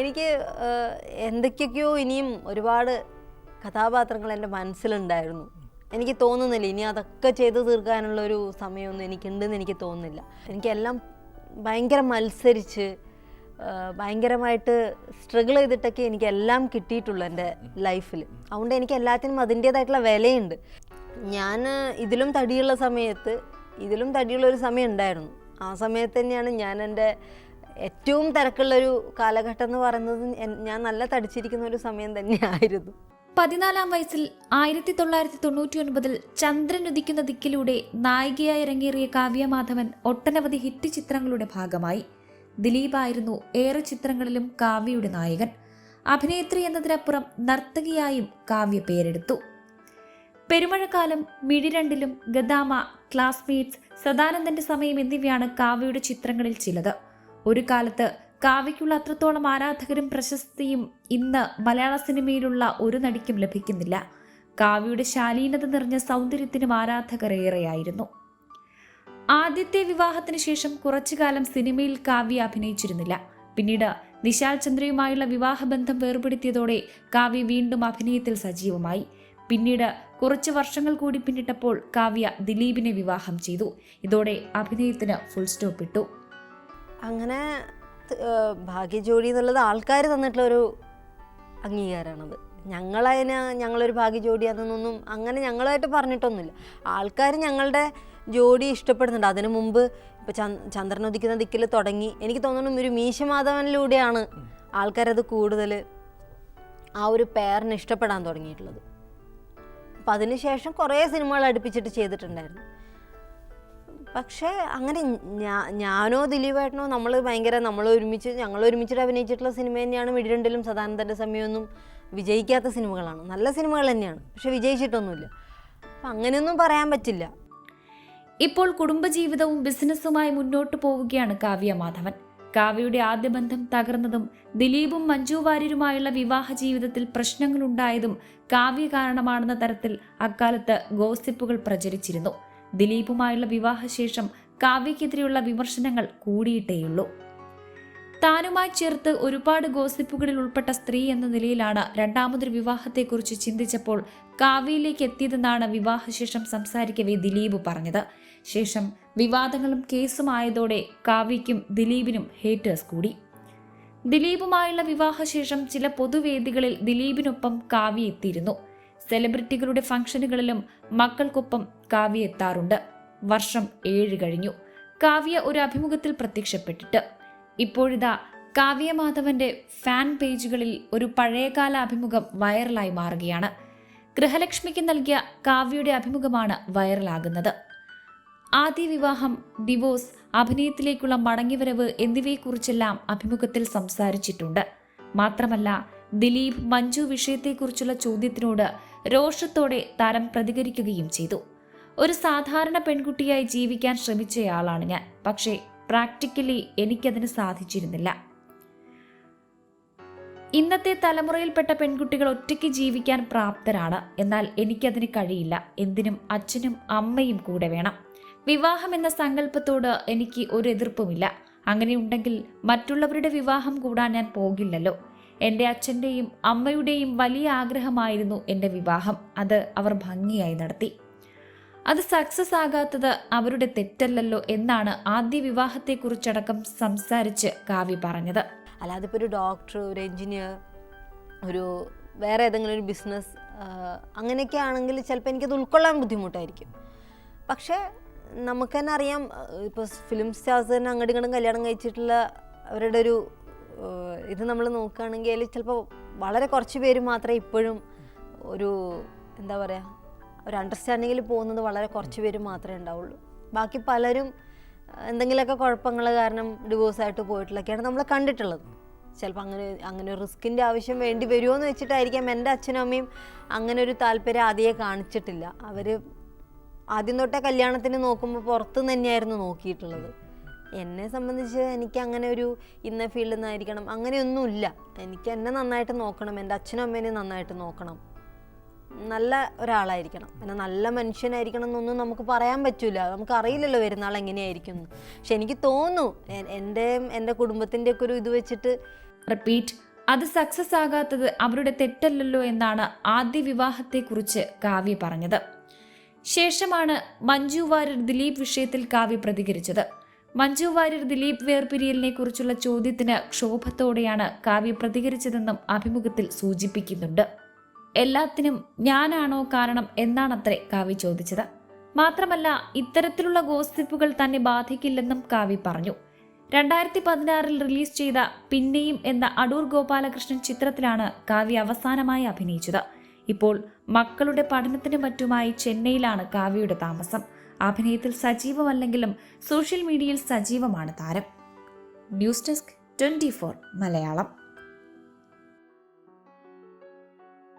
എനിക്ക് എന്തൊക്കെയൊക്കെയോ ഇനിയും ഒരുപാട് കഥാപാത്രങ്ങൾ എന്റെ മനസ്സിലുണ്ടായിരുന്നു. എനിക്ക് തോന്നുന്നില്ല ഇനി അതൊക്കെ ചെയ്തു തീർക്കാനുള്ള ഒരു സമയമൊന്നും എനിക്കുണ്ടെന്ന് എനിക്ക് തോന്നുന്നില്ല. എനിക്കെല്ലാം ഭയങ്കര മത്സരിച്ച് ഭയങ്കരമായിട്ട് സ്ട്രഗിൾ ചെയ്തിട്ടൊക്കെ എനിക്ക് എല്ലാം കിട്ടിയിട്ടുള്ളൂ എന്റെ ലൈഫിൽ അതുകൊണ്ട് എനിക്ക് എല്ലാത്തിനും അതിന്റേതായിട്ടുള്ള വിലയുണ്ട്. ഞാൻ ഇതിലും തടിയുള്ള സമയത്ത് ഇതിലും തടിയുള്ള ഒരു സമയം ഉണ്ടായിരുന്നു. ആ സമയത്ത് തന്നെയാണ് ഞാൻ എന്റെ ഏറ്റവും തിരക്കുള്ളൊരു കാലഘട്ടം എന്ന് പറയുന്നത് ഞാൻ നല്ല തടിച്ചിരിക്കുന്ന ഒരു സമയം തന്നെയായിരുന്നു. പതിനാലാം വയസ്സിൽ ആയിരത്തി തൊള്ളായിരത്തി തൊണ്ണൂറ്റി ഒൻപതിൽ ചന്ദ്രൻ ഉദിക്കുന്ന ദിക്കിലൂടെ നായികയായി ഇറങ്ങേറിയ കാവ്യമാധവൻ ഒട്ടനവധി ഹിറ്റ് ചിത്രങ്ങളുടെ ഭാഗമായി. ദിലീപായിരുന്നു ഏറെ ചിത്രങ്ങളിലും കാവ്യയുടെ നായകൻ. അഭിനേത്രി എന്നതിനപ്പുറം നർത്തകിയായും കാവ്യ പേരെടുത്തു. പെരുമഴക്കാലം മിഴിരണ്ടിലും ഗദാമ ക്ലാസ്മേറ്റ്സ് സദാനന്ദന്റെ സമയം എന്നിവയാണ് കാവ്യയുടെ ചിത്രങ്ങളിൽ ചിലത്. ഒരു കാലത്ത് കാവ്യയ്ക്കുള്ള അത്രത്തോളം ആരാധകരും പ്രശസ്തിയും ഇന്ന് മലയാള സിനിമയിലുള്ള ഒരു നടിക്കും ലഭിക്കുന്നില്ല. കാവ്യയുടെ ശാലീനത നിറഞ്ഞ സൗന്ദര്യത്തിനും ആരാധകർ ഏറെയായിരുന്നു ആദ്യത്തെ വിവാഹത്തിന് ശേഷം കുറച്ചു കാലം സിനിമയിൽ കാവ്യ അഭിനയിച്ചിരുന്നില്ല. പിന്നീട് നിശാൽ ചന്ദ്രയുമായുള്ള വിവാഹബന്ധം വേർപെടുത്തിയതോടെ കാവ്യ വീണ്ടും അഭിനയത്തിൽ സജീവമായി. പിന്നീട് കുറച്ച് വർഷങ്ങൾ കൂടി പിന്നിട്ടപ്പോൾ കാവ്യ ദിലീപിനെ വിവാഹം ചെയ്തു. ഇതോടെ അഭിനയത്തിന് ഫുൾ സ്റ്റോപ്പ് ഇട്ടു. അങ്ങനെ ഭാഗ്യജോഡി എന്നുള്ളത് ആൾക്കാർ തന്നിട്ടുള്ള ഒരു അംഗീകാരമാണത് ഞങ്ങളതിന് ഞങ്ങളൊരു ഭാഗ്യജോഡിയാണെന്നൊന്നും അങ്ങനെ ഞങ്ങളായിട്ട് പറഞ്ഞിട്ടൊന്നുമില്ല. ആൾക്കാർ ഞങ്ങളുടെ ജോഡി ഇഷ്ടപ്പെടുന്നുണ്ട്. അതിനു മുമ്പ് ഇപ്പോൾ ചന്ദ്രൻ ഉദിക്കുന്ന ദിക്കിൽ തുടങ്ങി. എനിക്ക് തോന്നുന്നു ഒരു മീശമാധവനിലൂടെയാണ് ആൾക്കാരത് കൂടുതൽ ആ ഒരു പേരിന് ഇഷ്ടപ്പെടാൻ തുടങ്ങിയിട്ടുള്ളത്. അപ്പം അതിനുശേഷം കുറേ സിനിമകൾ അടുപ്പിച്ചിട്ട് ചെയ്തിട്ടുണ്ടായിരുന്നു. പക്ഷേ അങ്ങനെ ഞാനോ ദിലീപേട്ടനോ നമ്മൾ ഭയങ്കര നമ്മൾ ഒരുമിച്ച് ഞങ്ങൾ ഒരുമിച്ചിട്ട് അഭിനയിച്ചിട്ടുള്ള സിനിമ തന്നെയാണ് മിടിരണ്ടിലും സദാനന്ദന്റെ സമയമൊന്നും വിജയിക്കാത്ത സിനിമകളാണ്. നല്ല സിനിമകൾ തന്നെയാണ് പക്ഷെ വിജയിച്ചിട്ടൊന്നുമില്ല. അപ്പം അങ്ങനെയൊന്നും പറയാൻ പറ്റില്ല. ഇപ്പോൾ കുടുംബജീവിതവും ബിസിനസ്സുമായി മുന്നോട്ട് പോവുകയാണ് കാവ്യ മാധവൻ. കാവ്യയുടെ ആദ്യ ബന്ധം തകർന്നതും ദിലീപും മഞ്ജു വാര്യരുമായുള്ള വിവാഹ ജീവിതത്തിൽ പ്രശ്നങ്ങളുണ്ടായതും കാവ്യ കാരണമാണെന്ന തരത്തിൽ അക്കാലത്ത് ഗോസിപ്പുകൾ പ്രചരിച്ചിരുന്നു. ദിലീപുമായുള്ള വിവാഹശേഷം കാവ്യക്കെതിരെയുള്ള വിമർശനങ്ങൾ കൂടിയിട്ടേയുള്ളൂ. താനുമായി ചേർത്ത് ഒരുപാട് ഗോസിപ്പുകളിൽ ഉൾപ്പെട്ട സ്ത്രീ എന്ന നിലയിലാണ് രണ്ടാമതൊരു വിവാഹത്തെക്കുറിച്ച് ചിന്തിച്ചപ്പോൾ കാവ്യയിലേക്ക് എത്തിയതെന്നാണ് വിവാഹശേഷം സംസാരിക്കവേ ദിലീപ് പറഞ്ഞത്. ശേഷം വിവാദങ്ങളും കേസും ആയതോടെ കാവ്യയ്ക്കും ദിലീപിനും ഹേറ്റേഴ്സ് കൂടി. ദിലീപുമായുള്ള വിവാഹശേഷം ചില പൊതുവേദികളിൽ ദിലീപിനൊപ്പം കാവ്യ എത്തിയിരുന്നു. സെലിബ്രിറ്റികളുടെ ഫംഗ്ഷനുകളിലും മക്കൾക്കൊപ്പം കാവ്യ എത്താറുണ്ട്. വർഷം ഏഴ് കഴിഞ്ഞു. കാവ്യ ഒരു അഭിമുഖത്തിൽ പ്രത്യക്ഷപ്പെട്ടിട്ട് ഇപ്പോഴിതാ കാവ്യ മാധവന്റെ ഫാൻ പേജുകളിൽ ഒരു പഴയകാല അഭിമുഖം വൈറലായി മാറുകയാണ്. ഗൃഹലക്ഷ്മിക്ക് നൽകിയ കാവ്യയുടെ അഭിമുഖമാണ് വൈറലാകുന്നത്. ആദ്യ വിവാഹം ഡിവോഴ്സ് അഭിനയത്തിലേക്കുള്ള മടങ്ങിവരവ് എന്നിവയെക്കുറിച്ചെല്ലാം അഭിമുഖത്തിൽ സംസാരിച്ചിട്ടുണ്ട്. മാത്രമല്ല ദിലീപ് മഞ്ജു വിഷയത്തെക്കുറിച്ചുള്ള ചോദ്യത്തിനോട് രോഷത്തോടെ താരം പ്രതികരിക്കുകയും ചെയ്തു. ഒരു സാധാരണ പെൺകുട്ടിയായി ജീവിക്കാൻ ശ്രമിച്ചയാളാണ് ഞാൻ. പക്ഷേ പ്രാക്ടിക്കലി എനിക്കതിന് സാധിച്ചിരുന്നില്ല. ഇന്നത്തെ തലമുറയിൽപ്പെട്ട പെൺകുട്ടികൾ ഒറ്റയ്ക്ക് ജീവിക്കാൻ പ്രാപ്തരാണ്. എന്നാൽ എനിക്കതിന് കഴിയില്ല. എന്തിനും അച്ഛനും അമ്മയും കൂടെ വേണം. വിവാഹം എന്ന സങ്കല്പത്തോട് എനിക്ക് ഒരു എതിർപ്പുമില്ല. അങ്ങനെയുണ്ടെങ്കിൽ മറ്റുള്ളവരുടെ വിവാഹം കൂടാൻ ഞാൻ പോകില്ലല്ലോ. എന്റെ അച്ഛന്റെയും അമ്മയുടെയും വലിയ ആഗ്രഹമായിരുന്നു എന്റെ വിവാഹം. അത് അവർ ഭംഗിയായി നടത്തി. അത് സക്സസ് ആകാത്തത് അവരുടെ തെറ്റല്ലല്ലോ എന്നാണ് ആദ്യ വിവാഹത്തെക്കുറിച്ചടക്കം സംസാരിച്ച് കാവ്യ പറഞ്ഞത്. അല്ലാതെ ഇപ്പോൾ ഒരു ഡോക്ടർ ഒരു എഞ്ചിനീയർ ഒരു വേറെ ഏതെങ്കിലും ഒരു ബിസിനസ് അങ്ങനെയൊക്കെ ആണെങ്കിൽ ചിലപ്പോൾ എനിക്കത് ഉൾക്കൊള്ളാൻ ബുദ്ധിമുട്ടായിരിക്കും. പക്ഷേ നമുക്ക് തന്നെ അറിയാം ഇപ്പോൾ ഫിലിം സ്റ്റാർസ് തന്നെ അങ്ങോട്ടും ഇങ്ങോട്ടും കല്യാണം കഴിച്ചിട്ടുള്ള അവരുടെ ഒരു ഇത് നമ്മൾ നോക്കുകയാണെങ്കിൽ ചിലപ്പോൾ വളരെ കുറച്ച് പേര് മാത്രമേ ഇപ്പോഴും ഒരു എന്താ പറയുക ഒരു അണ്ടർസ്റ്റാൻഡിങ്ങിൽ പോകുന്നത് വളരെ കുറച്ച് പേര് മാത്രമേ ഉണ്ടാവുള്ളൂ. ബാക്കി പലരും എന്തെങ്കിലുമൊക്കെ കുഴപ്പങ്ങൾ കാരണം ഡിവോഴ്സായിട്ട് പോയിട്ടുള്ളൊക്കെയാണ് നമ്മൾ കണ്ടിട്ടുള്ളത്. ചിലപ്പോൾ അങ്ങനെ അങ്ങനെ ഒരു റിസ്കിന്റെ ആവശ്യം വേണ്ടി വരുമോ എന്ന് വെച്ചിട്ടായിരിക്കാം എന്റെ അച്ഛനും അമ്മയും അങ്ങനെ ഒരു താല്പര്യം ആദ്യമേ കാണിച്ചിട്ടില്ല. അവർ ആദ്യം തൊട്ടേ കല്യാണത്തിന് നോക്കുമ്പോൾ പുറത്ത് തന്നെയായിരുന്നു നോക്കിയിട്ടുള്ളത്. എന്നെ സംബന്ധിച്ച് എനിക്ക് അങ്ങനെ ഒരു ഇന്ന ഫീൽഡിൽ നിന്നായിരിക്കണം അങ്ങനെയൊന്നുമില്ല. എനിക്ക് എന്നെ നന്നായിട്ട് നോക്കണം. എന്റെ അച്ഛനും അമ്മേനെയും നന്നായിട്ട് നോക്കണം. നല്ല ഒരാളായിരിക്കണം. പിന്നെ നല്ല മനുഷ്യനായിരിക്കണം എന്നൊന്നും നമുക്ക് പറയാൻ പറ്റില്ല നമുക്ക് അറിയില്ലല്ലോ വരുന്ന ആൾ എങ്ങനെയായിരിക്കും പക്ഷെ എനിക്ക് തോന്നുന്നു എന്റെയും എന്റെ കുടുംബത്തിന്റെ ഒക്കെ ഒരു ഇത് വെച്ചിട്ട് റിപ്പീറ്റ് അത് സക്സസ് ആകാത്തത് അവരുടെ തെറ്റല്ലല്ലോ എന്നാണ് ആദ്യ വിവാഹത്തെക്കുറിച്ച് കാവ്യ പറഞ്ഞത്. ശേഷമാണ് മഞ്ജു വാര്യർ ദിലീപ് വിഷയത്തിൽ കാവ്യ പ്രതികരിച്ചത്. മഞ്ജു വാര്യർ ദിലീപ് വേർപിരിയലിനെ കുറിച്ചുള്ള ചോദ്യത്തിന് ക്ഷോഭത്തോടെയാണ് കാവ്യ പ്രതികരിച്ചതെന്നും അഭിമുഖത്തിൽ സൂചിപ്പിക്കുന്നുണ്ട്. എല്ലാത്തിനും ഞാനാണോ കാരണം എന്നാണത്രേ കാവ്യ ചോദിച്ചത്. മാത്രമല്ല ഇത്തരത്തിലുള്ള ഗോസിപ്പുകൾ തന്നെ ബാധിക്കില്ലെന്നും കാവ്യ പറഞ്ഞു. രണ്ടായിരത്തി പതിനാറിൽ റിലീസ് ചെയ്ത പിന്നെയും എന്ന അടൂർ ഗോപാലകൃഷ്ണൻ ചിത്രത്തിലാണ് കാവ്യ അവസാനമായി അഭിനയിച്ചത്. ഇപ്പോൾ മക്കളുടെ പഠനത്തിനും മറ്റുമായി ചെന്നൈയിലാണ് കാവ്യയുടെ താമസം. അഭിനയത്തിൽ സജീവമല്ലെങ്കിലും സോഷ്യൽ മീഡിയയിൽ സജീവമാണ് താരം. News desk twenty Malayalam.